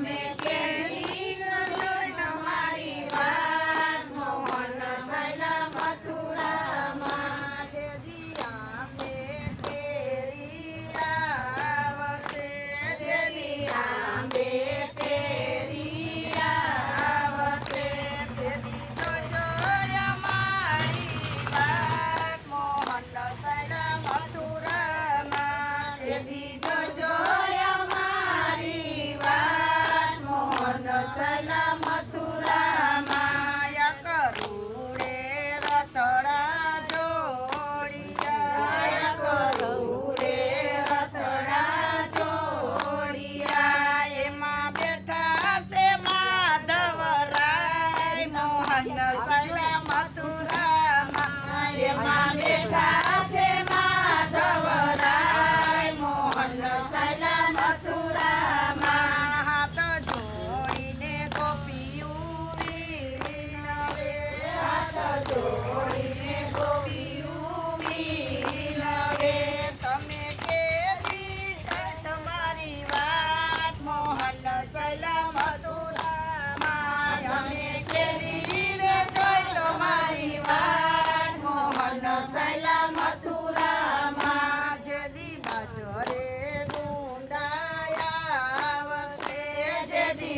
Amen.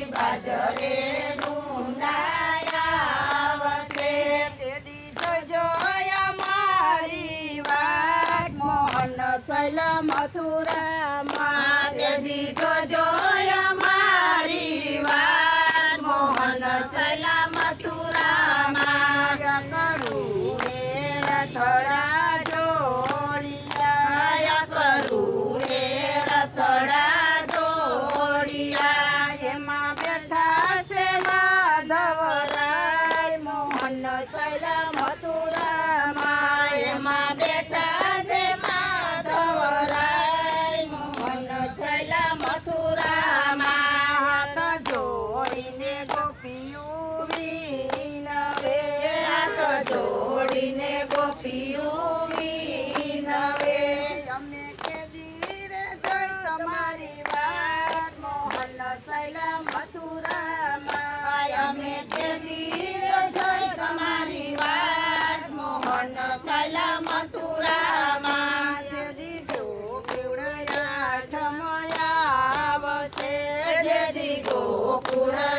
બાજરે ડુંડાયાવશે તેદી જોજો અમારી વાટ મોહન શૈલ મથુરા Honduras.